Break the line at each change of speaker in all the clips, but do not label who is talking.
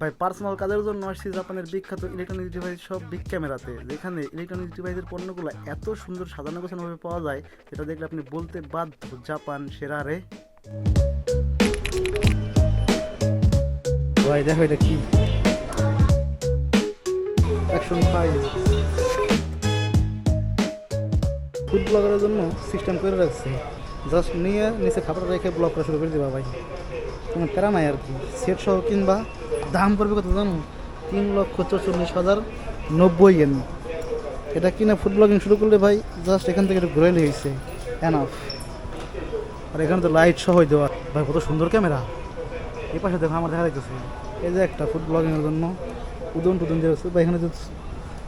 ভাই পার্সোনাল কাজের জন্য আসছি জাপানের বিখ্যাত ইলেকট্রনিক ডিভাইস সব বিগ ক্যামেরাতে যেখানে ইলেকট্রনিক ডিভাইসের পণ্যগুলো এত সুন্দর সাজানো গোছানোভাবে পাওয়া যায় যেটা দেখলে আপনি বলতে বাধ্য। জাপান সেরা রে। ভাই দেখো এটা কি? অ্যাকশন ফাইভ ফুড ব্লগারের জন্য সিস্টেম করে রাখছে। জাস্ট নিয়ে নিচে খাবার রেখে ব্লগ করা শুরু করে দেবা ভাই। কোনো প্যারা নাই আর কি। সেট সহ কিনবা। দাম পড়বে কত জানো? তিন লক্ষ চৌচল্লিশ হাজার নব্বই এন এটা কিনা ফুড ব্লগিং শুরু করলে ভাই জাস্ট এখান থেকে একটু ঘুরে হয়েছে এনাফ আর এখানে তো লাইট সহ দেওয়া। ভাই, কত সুন্দর ক্যামেরা এই পাশে দেখো, আমার দেখা যাইতেছে। এই যে একটা ফুড ব্লগিংয়ের জন্য উদন টুদন দিয়ে আছে এখানে যে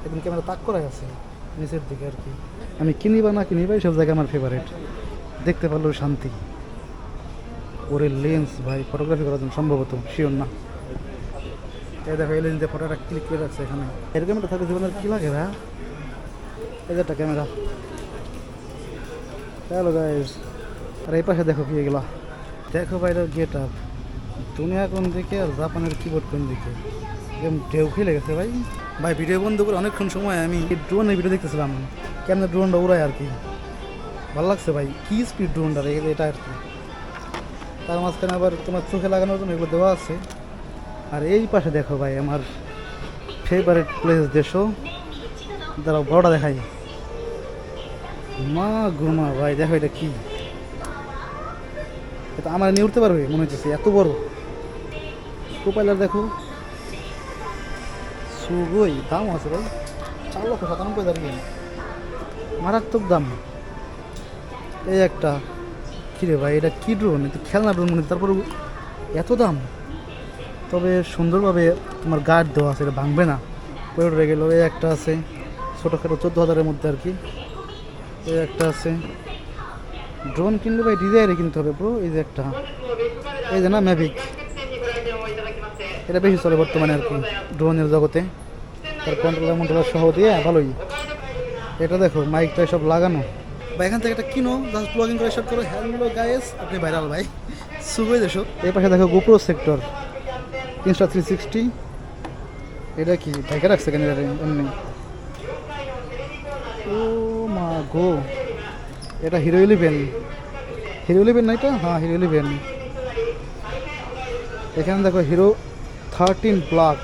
একদম ক্যামেরা তাক করা আছে, নিচের দিকে আর কি। আমি কিনি বা না কিনি, ভাই, সব জায়গায় আমার ফেভারিট দেখতে পারলেও শান্তি। ওরে লেন্স ভাই ফটোগ্রাফি করার জন্য সম্ভবত শিওর না। এই দেখো এই লেন্স দিয়ে ফটোটা ক্লিক করে রাখছে এখানে। এর ক্যামেরা থাকলে জীবনের কি লাগে ভাই? এই একটা ক্যামেরা হ্যালো গাইজ আর এই পাশে দেখো কি এগুলা। দেখো ভাই গেট আপ। দুনিয়া কোন দিকে আর জাপানের কিবোর্ড কোন দিকে? একদম ঢেউ খেলে গেছে ভাই। ভাই ভিডিও বন্ধ করে অনেকক্ষণ সময় আমি ড্রোনের ভিডিও দেখতেছিলাম। কেমন ড্রোনটা উড়ায় আর কি। ভালো লাগছে ভাই। কি স্পিড ড্রোনটা এটা আর কি। তার মাঝখানে আবার তোমার চোখে লাগানোর জন্য এগুলো দেওয়া আছে। আর এই পাশে দেখো ভাই, আমার ফেভারিট প্লেস দেশও দাঁড়াও, বড়টা দেখাই। মা গুমা ভাই, দেখো এটা কি? এটা আমার নিয়ে উঠতে পারবে? মনে হচ্ছে এত বড়। প্রোপাইলার দেখো। সুগই, দাম আছে ভাই। চার লক্ষ সাতানব্বই দাঁড়িয়ে মারাত্মক দাম। এই একটা। কিরে ভাই, এটা কি ড্রোন এটা খেলনা ড্রোন মনে। তারপর এত দাম? তবে সুন্দরভাবে তোমার গার্ড দেওয়া আছে এটা ভাঙবে না। পড়ে উঠে গেলো এই একটা আছে ছোটোখাটো চোদ্দ হাজারের মধ্যে আর কি। এই একটা আছে। ড্রোন কিনলে ভাই ডিজাইনে কিনতে হবে ব্রো এই যে একটা। এই যে না ম্যাভিক এটা বেশি চলে বর্তমানে আর কি ড্রোনের জগতে। তার কন্ট্রোলার মন্ট্রোলার সহ দিয়ে ভালোই। এটা দেখো মাইকটা সব লাগানো। বা এখান থেকে একটা কিনো জাস্ট ব্লগিং করে সব করো। হ্যালো গাইস আপনি ভাইরাল ভাই। শুভই দেশো এই পাশে দেখো GoPro sector Insta three sixty. এটা কি ভাইকে রাখছে কেন এমনি? ও মা গো। এটা হিরো ইলেভেন। হিরো ইলেভেন না এটা? হ্যাঁ হিরো ইলেভেন। এখানে দেখো হিরো থার্টিন ব্লক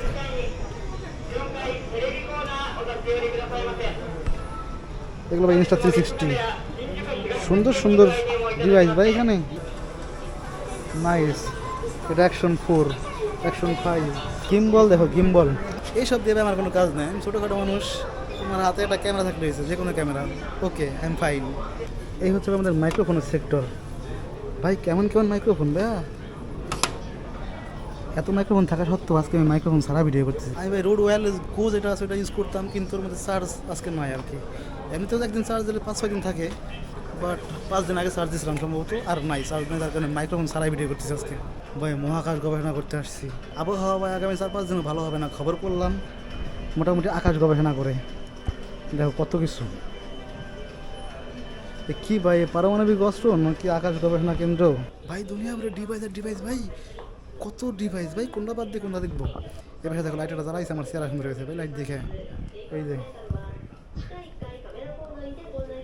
এগুলো ভাই ইনস্টা থ্রি সিক্সটি। সুন্দর সুন্দর ডিভাইস ভাই এখানে। নাইস এটা action four action five gimbal দেখো গিম্বল এইসব দিয়ে আমার কোনো কাজ নেই। আমি ছোটোখাটো মানুষ আমার হাতে একটা ক্যামেরা থাকলে হয়েছে যে কোনো camera. Okay I am fine এই হচ্ছে আমাদের মাইক্রোফোনের সেক্টর ভাই কেমন কেমন মাইক্রোফোন ভাইয়া? এত মাইক্রোফোন থাকা সত্ত্বেও আজকে আমি মাইক্রোফোন সারা ভিডিও করতেছি। আমি ভাই রোড ওয়্যারলেস গো যেটা আছে ওটা ইউজ করতাম কিন্তু ওর মধ্যে চার্জ আজকে নয় আর কি। এমনিতেও একদিন চার্জ দিলে পাঁচ ছয় দিন থাকে। বাট পাঁচ দিন আগে চার্জ দিয়েছিলাম সম্ভবত, আর নাই চার্জ নেই তার কারণে মাইক্রোফোন সারাই ভিডিও করতেছি আজকে। ভাই, মহাকাশ গবেষণা করতে আসছি। আবহাওয়া ভাই, আগামী চার পাঁচ দিন ভালো হবে না, খবর করলাম। মোটামুটি আকাশ গবেষণা করে। দেখো, কত কিছু। কি ভাই পারমাণবিক অস্ত্র নাকি আকাশ গবেষণা কেন্দ্র? ভাই, দুনিয়া ভরে ডিভাইস আর ডিভাইস ভাই, কত ডিভাইস ভাই, কোনটা বাদ দিয়ে কোনটা দেখব? এবার দেখো লাইটটা জ্বালাইছে, আমার চেহারা সুন্দর হয়েছে, ভাই লাইট দেখে। এই যে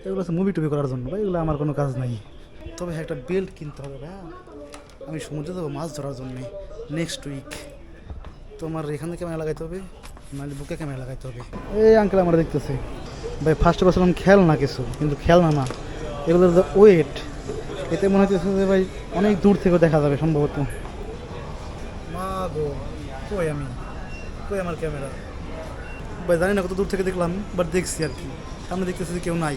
এগুলো হচ্ছে মুভি টুভি করার জন্য ভাই এগুলো আমার কোনো কাজ নাই। তবে হ্যাঁ একটা বেল্ট কিনতে হবে ভাই আমি সমুদ্রে যাব মাছ ধরার জন্যে নেক্সট উইক তোমার এখানে ক্যামেরা লাগাইতে হবে? নাহলে বুকে ক্যামেরা লাগাইতে হবে? এই আঙ্কেল আমরা দেখতেছি। ভাই ফার্স্ট বছর খেল না কিছু কিন্তু খেল না না। এগুলোর যে ওয়েট এতে মনে হচ্ছে যে ভাই অনেক দূর থেকে দেখা যাবে সম্ভবত। মা গো কই আমি? কই আমার ক্যামেরা? ভাই জানি না কত দূর থেকে দেখলাম বাট দেখছি আর কি। সামনে দেখতেছি যে কেউ নাই।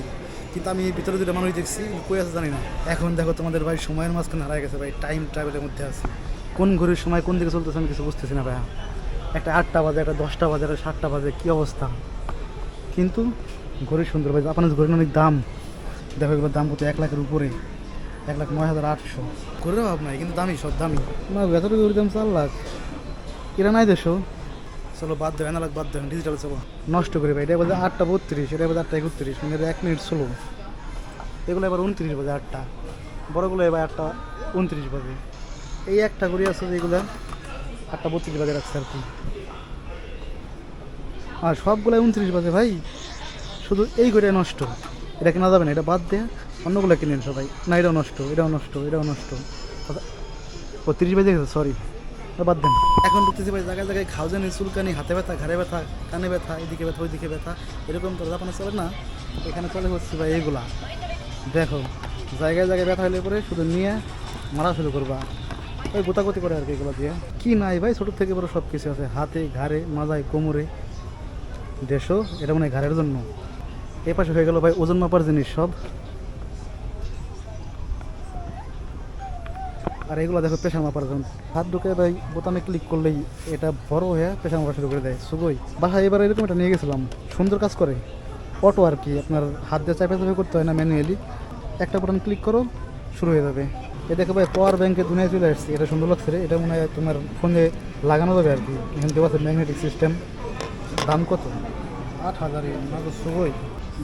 কিন্তু আমি ভিতরে দুটো মানুষ দেখছি কই আছে জানি না। এখন দেখো তোমাদের ভাই সময়ের মাঝখানে হারাই গেছে ভাই টাইম ট্রাভেলের মধ্যে আছে। কোন ঘড়ির সময় কোন দিকে চলতেছে আমি কিছু বুঝতেছি না ভাইয়া। একটা আটটা বাজে, একটা দশটা বাজে, একটা সাতটা বাজে, কী অবস্থা? কিন্তু ঘড়ি সুন্দর ভাই জাপানের ঘড়ির অনেক দাম। দেখো এগুলোর দাম কত, এক লাখের উপরে। এক লাখ নয় হাজার আটশো। ঘড়ির অভাব নাই, কিন্তু দামি, সব দামি। না এতটুকু ঘড়ির দাম চার লাখ। এরা নাই দেশো। চলো বাদ দেয় এনালাগ বাদ দেয় ডিজিটাল চলো। নষ্ট করে ভাই, এটা বলছে আটটা বত্রিশ, এটা বলছে আটটা একত্রিশ মানে এক মিনিট ষোলো এগুলো এবার উনত্রিশ বাজে আটটা, বড়গুলো এবার আটটা উনত্রিশ বাজে। এই একটা ঘড়ি আছে যেগুলো আটটা বত্রিশ বাজে রাখছে আর কি। আর সবগুলাই উনত্রিশ বাজে ভাই, শুধু এই ঘড়িটা নষ্ট। এটা কেনা যাবে না, এটা বাদ দিয়ে অন্যগুলো কিনেন সবাই। না, এটাও নষ্ট এটাও নষ্ট এটাও নষ্ট। ও তিরিশ বাজে গেছে সরি বাদ দেন। এখন ঢুকতেছি ভাই জায়গায় জায়গায় খাওয়াজানি চুলকানি, হাতে ব্যথা, ঘাড়ে ব্যথা, কানে ব্যথা, এদিকে ব্যথা, ওইদিকে ব্যথা, এরকম তো জাপানে চলে না। এখানে চলে হচ্ছে ভাই এইগুলা। দেখো, জায়গায় জায়গায় ব্যথা হলে পরে শুধু নিয়ে মারা শুরু করবা। ওই গোতাগতি করে আর কি এগুলো দিয়ে। কি নাই ভাই ছোটোর থেকে বড় সব কিছু আছে। হাতে, ঘাড়ে, মাজায়, কোমরে। দেশও এটা মনে ঘাড়ের জন্য। এই পাশে হয়ে গেল ভাই ওজন মাপার জিনিস সব। আর এগুলো দেখো প্রেশার মাপার জন্য হাত ঢুকে ভাই, বোতামে ক্লিক করলেই এটা বড় হয়ে প্রেশার মাপা শুরু করে দেয়। সুগই, বাসায় এবার এরকম এটা নিয়ে গেছিলাম, সুন্দর কাজ করে। অটো আর কি, আপনার হাত দিয়ে চাপে চাপে করতে হয় না ম্যানুয়ালি একটা বোতাম ক্লিক করো, শুরু হয়ে যাবে। এ দেখো ভাই পাওয়ার ব্যাংকে দুনিয়ায় চলে আসছে। এটা সুন্দর লাগছে রে, এটা মনে হয় তোমার ফোনে লাগানো যাবে আর কি। এখান থেকে আছে ম্যাগনেটিক সিস্টেম দাম কত? আট হাজারে না সুগই।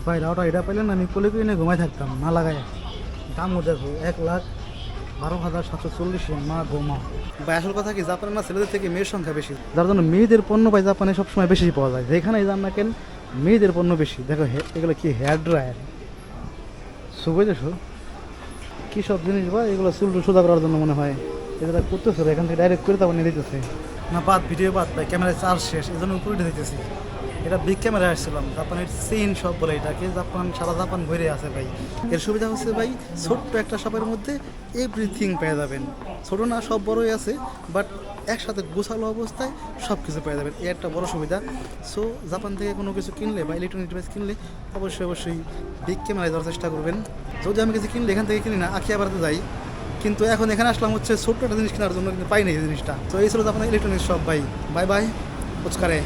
ভাই রাওটা এটা পাইলেন আমি কোলে করে নিয়ে ঘুমাই থাকতাম, না লাগাই দামও দেখো, এক লাখ বারো হাজার সাতশো চল্লিশ মা গোমা ভাই আসল কথা কি জাপানে না ছেলেদের থেকে মেয়ের সংখ্যা বেশি? যার জন্য মেয়েদের পণ্য ভাই জাপানে সবসময় বেশি পাওয়া যায়। যেখানেই যান না কেন মেয়েদের পণ্য বেশি। দেখো এগুলো কি হেয়ার ড্রায়ার? সুবই দেখো কী সব জিনিস বা এগুলো চুল সোজা করার জন্য মনে হয়। এগুলো করতেছে এখান থেকে ডাইরেক্ট করে তারপর নিয়ে দিতেছে না বাদ ভিডিও বাদ ভাই ক্যামেরায় চার্জ শেষ এই জন্য উপরে দিতেছি এটা বিগ ক্যামেরা আসছিলাম জাপানের চেইন শপ বলে এটাকে। জাপান, সারা জাপান ঘুরে আছে ভাই। এর সুবিধা হচ্ছে ভাই, ছোট্ট একটা শপের মধ্যে এভরিথিং পেয়ে যাবেন। ছোট না, সব বড়ই আছে বাট একসাথে গোছালো অবস্থায় সব কিছু পেয়ে যাবেন। এ একটা বড় সুবিধা। সো জাপান থেকে কোনো কিছু কিনলে বা ইলেকট্রনিক ডিভাইস কিনলে অবশ্যই অবশ্যই বিগ ক্যামেরায় দেওয়ার চেষ্টা করবেন। যদি আমি কিছু কিনলে, এখান থেকে কিনি না আখিয়া বাড়াতে যাই। কিন্তু এখন এখানে আসলাম হচ্ছে ছোট্ট একটা জিনিস কেনার জন্য কিন্তু পাই না এই জিনিসটা। তো এই ছিল জাপানের ইলেকট্রনিক্স শপ ভাই। Bye bye পুচকারে